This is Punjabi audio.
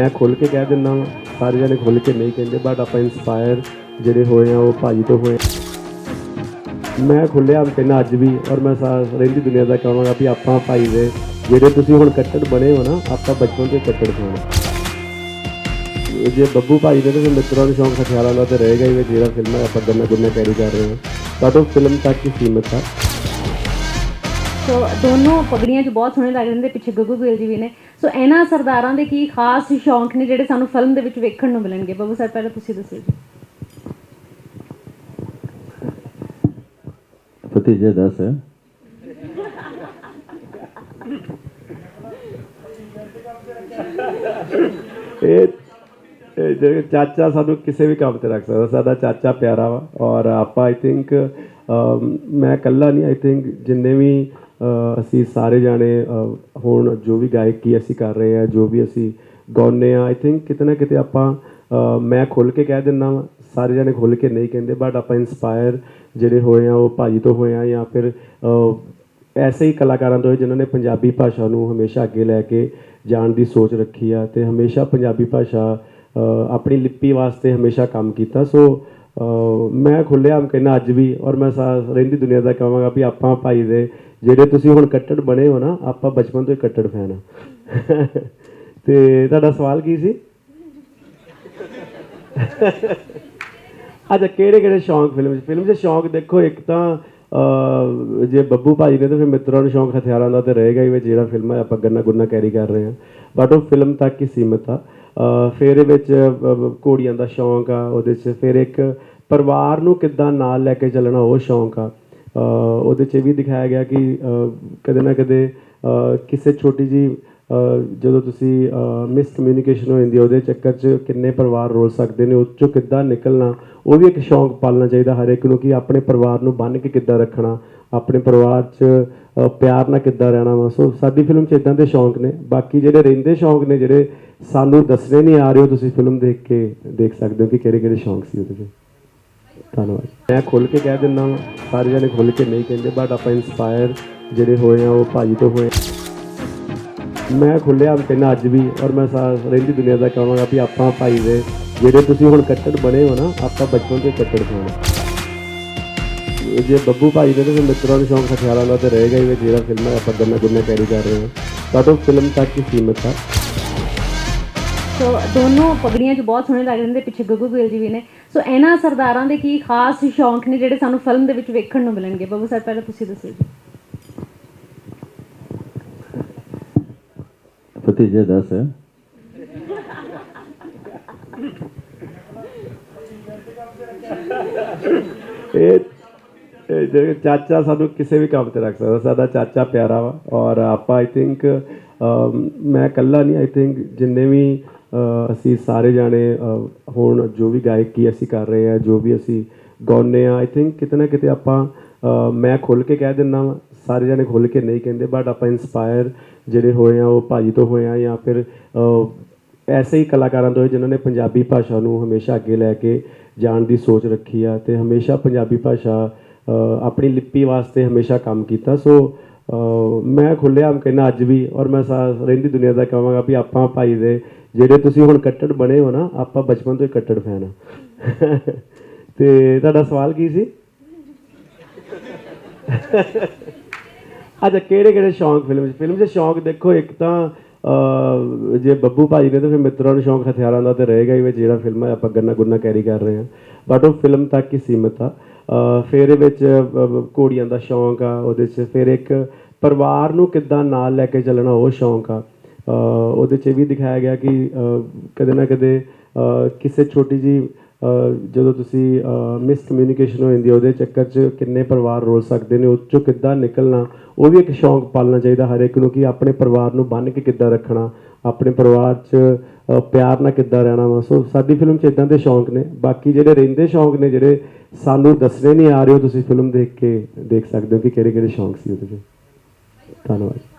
ਮੈਂ ਖੁੱਲ ਕੇ ਕਹਿ ਦਿੰਦਾ ਸਾਰੇ ਜਣੇ ਖੁੱਲ ਕੇ ਨਹੀਂ ਕਹਿੰਦੇ ਬਟ ਆਪਾਂ ਇਨਸਪਾਇਰ ਜਿਹੜੇ ਹੋਏ ਆ, ਉਹ ਭਾਜੀ ਤੋਂ ਹੋਏ ਮੈਂ ਖੁੱਲਿਆ ਕਹਿੰਦਾ ਅੱਜ ਵੀ, ਔਰ ਮੈਂ ਸਾ- ਰਹਿੰਦੀ ਦੁਨੀਆ ਦਾ ਕਹਾਂਗਾ ਵੀ ਆਪਾਂ ਭਾਈ ਦੇ, ਜਿਹੜੇ ਤੁਸੀਂ ਹੁਣ ਕੱਟੜ ਬਣੇ ਹੋ ਨਾ, ਆਪਾਂ ਬਚਪਨ ਤੋਂ ਕੱਟੜ ਖਾਣਾ ਜੇ ਬੱਬੂ ਭਾਈ ਦੇ ਤੇ ਮਿੱਤਰਾਂ ਦੇ ਸ਼ੌਂਕ ਹਥਿਆਰਾਂ ਦਾ ਤੇ ਰਹੇਗਾ ਹੀ, ਵੀ ਜਿਹੜਾ ਫਿਲਮਾਂ ਹੈ, ਆਪਾਂ ਗੰਨਾ ਗੁੰਨਾ ਕੈਰੀ ਕਰ ਰਹੇ ਹਾਂ। ਤਾਂ ਉਹ ਫਿਲਮ ਤੱਕ ਹੀ ਸੀਮਿਤ ਆ। ਸੋ ਦੋਨੋਂ ਪਗੜੀਆਂ 'ਚ ਬਹੁਤ ਸੋਹਣੇ ਲੱਗ ਰਹੇ ਨੇ, ਪਿੱਛੇ ਗੱਗੂ ਗਿੱਲ ਜੀ ਵੀ ਨੇ। ਸੋ ਇਹਨਾਂ ਸਰਦਾਰਾਂ ਦੇ ਕੀ ਖਾਸ ਸ਼ੌਂਕ ਨੇ ਜਿਹੜੇ ਸਾਨੂੰ ਫਿਲਮ ਦੇ ਵਿੱਚ ਵੇਖਣ ਨੂੰ ਮਿਲਣਗੇ? ਬੱਬੂ ਸਾਹਿਬ, ਪਹਿਲਾਂ ਤੁਸੀਂ ਦੱਸੋ ਜੀ। ਭਤੀਜੇ, ਦੱਸ। ਇਹ ਜਿਹੜੇ ਚਾਚਾ ਸਾਨੂੰ ਕਿਸੇ ਵੀ ਕੰਮ ਤੇ ਰੱਖ ਸਕਦਾ। ਸਾਡਾ ਚਾਚਾ ਪਿਆਰਾ ਵਾ ਔਰ ਆਪਾਂ ਆਈ ਥਿੰਕ ਮੈਂ ਇਕੱਲਾ ਨਹੀਂ ਆਈ ਥਿੰਕ ਜਿੰਨੇ ਵੀ ਅਸੀਂ ਸਾਰੇ ਜਾਣੇ ਹੁਣ ਜੋ ਵੀ ਗਾਇਕੀ ਅਸੀਂ ਕਰ ਰਹੇ ਆ ਜੋ ਵੀ ਅਸੀਂ ਗਾਉਂਦੇ ਆ ਆਈ ਥਿੰਕ ਕਿਤੇ ਨਾ ਕਿਤੇ ਆਪਾਂ ਮੈਂ ਖੁੱਲ ਕੇ ਕਹਿ ਦਿੰਦਾ ਵਾਂ, ਸਾਰੇ ਜਾਣੇ ਖੁੱਲ ਕੇ ਨਹੀਂ ਕਹਿੰਦੇ ਬਟ ਆਪਾਂ ਇਨਸਪਾਇਰ ਜਿਹੜੇ ਹੋਏ ਆ, ਉਹ ਭਾਜੀ ਤੋਂ ਹੋਏ ਆ ਜਾਂ ਫਿਰ ਐਸੇ ਹੀ ਕਲਾਕਾਰਾਂ ਤੋਂ ਜਿਨ੍ਹਾਂ ਨੇ ਪੰਜਾਬੀ ਭਾਸ਼ਾ ਨੂੰ ਹਮੇਸ਼ਾ ਅੱਗੇ ਲੈ ਕੇ ਜਾਣ ਦੀ ਸੋਚ ਰੱਖੀ ਆ ਤੇ ਹਮੇਸ਼ਾ ਪੰਜਾਬੀ ਭਾਸ਼ਾ ਆਪਣੀ ਲਿਪੀ ਵਾਸਤੇ ਹਮੇਸ਼ਾ ਕੰਮ ਕੀਤਾ। ਸੋ ਮੈਂ ਖੁੱਲਿਆ ਕਹਿੰਦਾ ਅੱਜ ਵੀ ਔਰ ਮੈਂ ਸਾ- ਰਹਿੰਦੀ ਦੁਨੀਆ ਦਾ ਕਹਾਂਗਾ ਵੀ ਆਪਾਂ ਭਾਈ ਦੇ ਜਿਹੜੇ ਤੁਸੀਂ ਹੁਣ ਕੱਟੜ ਬਣੇ ਹੋ ਨਾ, ਆਪਾਂ ਬਚਪਨ ਤੋਂ ਹੀ ਕੱਟੜ ਫੈਨ ਆ। ਤੇ ਤੁਹਾਡਾ ਸਵਾਲ ਕੀ ਸੀ? ਅੱਛਾ, ਕਿਹੜੇ ਕਿਹੜੇ ਸ਼ੌਂਕ ਫਿਲਮ 'ਚ? ਫਿਲਮ 'ਚ ਸ਼ੌਂਕ ਦੇਖੋ, ਇੱਕ ਤਾਂ ਜੇ ਬੱਬੂ ਭਾਜੀ ਨੇ ਤਾਂ ਫਿਰ ਮਿੱਤਰਾਂ ਨੂੰ ਸ਼ੌਂਕ ਹਥਿਆਰਾਂ ਦਾ ਤੇ ਰਹੇਗਾ ਹੀ ਵੀ ਜਿਹੜਾ ਫਿਲਮ ਹੈ ਆਪਾਂ ਗੰਨਾ ਗੁੰਨਾ ਕੈਰੀ ਕਰ ਰਹੇ ਹਾਂ। ਬਟ ਉਹ ਫਿਲਮ ਤੱਕ ਹੀ ਸੀਮਿਤ ਆ। ਫਿਰ ਇਹ ਵਿੱਚ ਘੋੜੀਆਂ ਦਾ ਸ਼ੌਂਕ ਆ, ਉਹਦੇ 'ਚ ਫਿਰ ਇੱਕ ਪਰਿਵਾਰ ਨੂੰ ਕਿੱਦਾਂ ਨਾਲ ਲੈ ਕੇ ਚੱਲਣਾ ਉਹ ਸ਼ੌਂਕ ਆ। ਉਹਦੇ 'ਚ ਇਹ ਵੀ ਦਿਖਾਇਆ ਗਿਆ ਕਿ ਕਦੇ ਨਾ ਕਦੇ ਕਿਸੇ ਛੋਟੀ ਜੀ ਜਦੋਂ ਤੁਸੀਂ ਮਿਸ ਕਮਿਊਨੀਕੇਸ਼ਨ ਹੋ ਜਾਂਦੀ ਉਹਦੇ ਚੱਕਰ 'ਚ ਕਿੰਨੇ ਪਰਿਵਾਰ ਰੋਲ ਸਕਦੇ ਨੇ, ਉਹ 'ਚੋਂ ਕਿੱਦਾਂ ਨਿਕਲਣਾ, ਉਹ ਵੀ ਇੱਕ ਸ਼ੌਂਕ ਪਾਲਣਾ ਚਾਹੀਦਾ ਹਰ ਇੱਕ ਨੂੰ ਕਿ ਆਪਣੇ ਪਰਿਵਾਰ ਨੂੰ ਬੰਨ੍ਹ ਕੇ ਕਿੱਦਾਂ ਰੱਖਣਾ। ਆਪਣੇ ਪਰਿਵਾਰ 'ਚ ਪਿਆਰ ਨਾਲ ਕਿੱਦਾਂ ਰਹਿਣਾ ਵਾ। ਸੋ ਸਾਡੀ ਫਿਲਮ 'ਚ ਇਦਾਂ ਦੇ ਸ਼ੌਂਕ ਨੇ। ਬਾਕੀ ਜਿਹੜੇ ਰਹਿੰਦੇ ਸ਼ੌਂਕ ਨੇ, ਜਿਹੜੇ ਸਾਨੂੰ ਦੱਸਣੇ ਨਹੀਂ ਆ ਰਹੇ ਹੋ ਤੁਸੀਂ ਫਿਲਮ ਦੇਖ ਕੇ ਦੇਖ ਸਕਦੇ ਹੋ ਕਿ ਕਿਹੜੇ ਕਿਹੜੇ ਸ਼ੌਂਕ ਸੀ ਉਹਦੇ 'ਚ। ਧੰਨਵਾਦ। ਮੈਂ ਖੁੱਲ ਕੇ ਕਹਿ ਦਿੰਦਾ ਸਾਰੇ ਜਣੇ ਖੁੱਲ ਕੇ ਨਹੀਂ ਕਹਿੰਦੇ ਬਟ ਆਪਾਂ ਇਨਸਪਾਇਰ ਜਿਹੜੇ ਹੋਏ ਆ, ਉਹ ਭਾਜੀ ਤੋਂ ਹੋਏ ਮੈਂ ਖੁੱਲਿਆ ਕਹਿੰਦਾ ਅੱਜ ਵੀ, ਔਰ ਮੈਂ ਸਾ- ਰਹਿੰਦੀ ਦੁਨੀਆ ਦਾ ਕਹਾਂਗਾ ਵੀ ਆਪਾਂ ਭਾਈ ਦੇ, ਜਿਹੜੇ ਤੁਸੀਂ ਹੁਣ ਕੱਟੜ ਬਣੇ ਹੋ ਨਾ, ਆਪਾਂ ਬਚਪਨ ਤੋਂ ਕੱਟੜ ਖਾਣਾ ਜੇ ਬੱਬੂ ਭਾਈ ਦੇ ਤੇ ਮਿੱਤਰਾਂ ਦੇ ਸ਼ੌਂਕ ਹਥਿਆਰਾਂ ਦਾ ਤੇ ਰਹੇਗਾ ਹੀ ਵੀ ਜਿਹੜਾ ਫਿਲਮ ਆਪਾਂ ਗੰਨਾ ਗੁੰਨਾ ਕੈਰੀ ਕਰ ਰਹੇ ਹਾਂ। ਬਟ ਉਹ ਫਿਲਮ ਤੱਕ ਹੀ ਸੀਮਿਤ ਆ। ਸੋ ਦੋਨੋਂ ਪਗੜੀਆਂ 'ਚ ਬਹੁਤ ਸੋਹਣੇ ਲੱਗ ਰਹੇ ਨੇ ਪਿੱਛੇ ਗੱਗੂ ਗਿੱਲ ਜੀ ਵੀ ਨੇ। ਸੋ ਇਹਨਾਂ ਸਰਦਾਰਾਂ ਦੇ ਕੀ ਖਾਸ ਸ਼ੌਂਕ ਨੇ ਜਿਹੜੇ ਸਾਨੂੰ ਫਿਲਮ ਦੇ ਵਿੱਚ ਵੇਖਣ ਨੂੰ ਮਿਲਣਗੇ? ਬੱਬੂ ਸਾਹਿਬ ਪਹਿਲਾਂ ਤੁਸੀਂ ਦੱਸੋ ਜੀ। ਭਤੀਜੇ ਦੱਸ। ਇਹ ਚਾਚਾ ਸਾਨੂੰ ਕਿਸੇ ਵੀ ਕੰਮ ਤੇ ਰੱਖ ਸਕਦਾ, ਸਾਡਾ ਚਾਚਾ ਪਿਆਰਾ ਵਾ ਔਰ ਆਪਾਂ ਆਈ ਥਿੰਕ ਮੈਂ ਇਕੱਲਾ ਨਹੀਂ ਆਈ ਥਿੰਕ ਜਿੰਨੇ ਵੀ ਅਸੀਂ ਸਾਰੇ ਜਾਣੇ ਹੁਣ ਜੋ ਵੀ ਗਾਇਕੀ ਅਸੀਂ ਕਰ ਰਹੇ ਆ ਜੋ ਵੀ ਅਸੀਂ ਗਾਉਂਦੇ ਆ ਆਈ ਥਿੰਕ ਕਿਤੇ ਨਾ ਕਿਤੇ ਆਪਾਂ ਮੈਂ ਖੁੱਲ ਕੇ ਕਹਿ ਦਿੰਦਾ ਵਾਂ, ਸਾਰੇ ਜਾਣੇ ਖੁੱਲ ਕੇ ਨਹੀਂ ਕਹਿੰਦੇ ਬਟ ਆਪਾਂ ਇਨਸਪਾਇਰ ਜਿਹੜੇ ਹੋਏ ਆ, ਉਹ ਭਾਜੀ ਤੋਂ ਹੋਏ ਆ ਜਾਂ ਫਿਰ ਐਸੇ ਹੀ ਕਲਾਕਾਰਾਂ ਤੋਂ ਹੈ ਜਿਨ੍ਹਾਂ ਨੇ ਪੰਜਾਬੀ ਭਾਸ਼ਾ ਨੂੰ ਹਮੇਸ਼ਾ ਅੱਗੇ ਲੈ ਕੇ ਜਾਣ ਦੀ ਸੋਚ ਰੱਖੀ ਆ ਤੇ ਹਮੇਸ਼ਾ ਪੰਜਾਬੀ ਭਾਸ਼ਾ ਆਪਣੀ ਲਿਪੀ ਵਾਸਤੇ ਹਮੇਸ਼ਾ ਕੰਮ ਕੀਤਾ। ਸੋ ਮੈਂ ਖੁੱਲਿਆ ਕਹਿੰਦਾ ਅੱਜ ਵੀ, ਔਰ ਮੈਂ ਸਾ- ਰਹਿੰਦੀ ਦੁਨੀਆ ਦਾ ਕਹਾਂਗਾ ਵੀ ਆਪਾਂ ਭਾਈ ਦੇ ਜਿਹੜੇ ਤੁਸੀਂ ਹੁਣ ਕੱਟੜ ਬਣੇ ਹੋ ਨਾ, ਆਪਾਂ ਬਚਪਨ ਤੋਂ ਹੀ ਕੱਟੜ ਫੈਨ ਆ। ਤੇ ਤੁਹਾਡਾ ਸਵਾਲ ਕੀ ਸੀ? ਅੱਛਾ, ਕਿਹੜੇ ਕਿਹੜੇ ਸ਼ੌਂਕ ਫਿਲਮ 'ਚ? ਫਿਲਮ 'ਚ ਸ਼ੌਂਕ ਦੇਖੋ, ਇੱਕ ਤਾਂ ਜੇ ਬੱਬੂ ਭਾਈ ਨੇ ਤਾਂ ਫਿਰ ਮਿੱਤਰਾਂ ਨੂੰ ਸ਼ੌਂਕ ਹਥਿਆਰਾਂ ਦਾ ਤੇ ਰਹੇਗਾ ਹੀ ਵੀ ਜਿਹੜਾ ਫਿਲਮ ਹੈ ਆਪਾਂ ਗੰਨਾ ਗੁੰਨਾ ਕੈਰੀ ਕਰ ਰਹੇ ਹਾਂ। ਬਟ ਉਹ ਫਿਲਮ ਤੱਕ ਹੀ ਸੀਮਿਤ ਆ। ਫਿਰ ਇਹਦੇ ਵਿੱਚ ਘੋੜੀਆਂ ਦਾ ਸ਼ੌਂਕ ਆ, ਉਹਦੇ 'ਚ ਫਿਰ ਇੱਕ ਪਰਿਵਾਰ ਨੂੰ ਕਿੱਦਾਂ ਨਾਲ ਲੈ ਕੇ ਚੱਲਣਾ ਉਹ ਸ਼ੌਂਕ ਆ। ਉਹਦੇ 'ਚ ਇਹ ਵੀ ਦਿਖਾਇਆ ਗਿਆ ਕਿ ਕਦੇ ਨਾ ਕਦੇ ਕਿਸੇ ਛੋਟੀ ਜੀ ਜਦੋਂ ਤੁਸੀਂ ਮਿਸ ਕਮਿਊਨੀਕੇਸ਼ਨ ਹੋ ਜਾਂਦੀ ਉਹਦੇ ਚੱਕਰ 'ਚ ਕਿੰਨੇ ਪਰਿਵਾਰ ਰੋਲ ਸਕਦੇ ਨੇ ਉਹ 'ਚੋਂ ਕਿੱਦਾਂ ਨਿਕਲਣਾ, ਉਹ ਵੀ ਇੱਕ ਸ਼ੌਂਕ ਪਾਲਣਾ ਚਾਹੀਦਾ ਹਰ ਇੱਕ ਨੂੰ ਕਿ ਆਪਣੇ ਪਰਿਵਾਰ ਨੂੰ ਬੰਨ੍ਹ ਕੇ ਕਿੱਦਾਂ ਰੱਖਣਾ। ਆਪਣੇ ਪਰਿਵਾਰ 'ਚ ਪਿਆਰ ਨਾਲ ਕਿੱਦਾਂ ਰਹਿਣਾ ਵਾ। ਸੋ ਸਾਡੀ ਫਿਲਮ 'ਚ ਇਦਾਂ ਦੇ ਸ਼ੌਂਕ ਨੇ। ਬਾਕੀ ਜਿਹੜੇ ਰਹਿੰਦੇ ਸ਼ੌਂਕ ਨੇ, ਜਿਹੜੇ ਸਾਨੂੰ ਦੱਸਣੇ ਨਹੀਂ ਆ ਰਹੇ, ਉਹ ਤੁਸੀਂ ਫਿਲਮ ਦੇਖ ਕੇ ਦੇਖ ਸਕਦੇ ਹੋ ਕਿ ਕਿਹੜੇ ਕਿਹੜੇ ਸ਼ੌਂਕ ਸੀ ਉਹਦੇ 'ਚ। ਧੰਨਵਾਦ।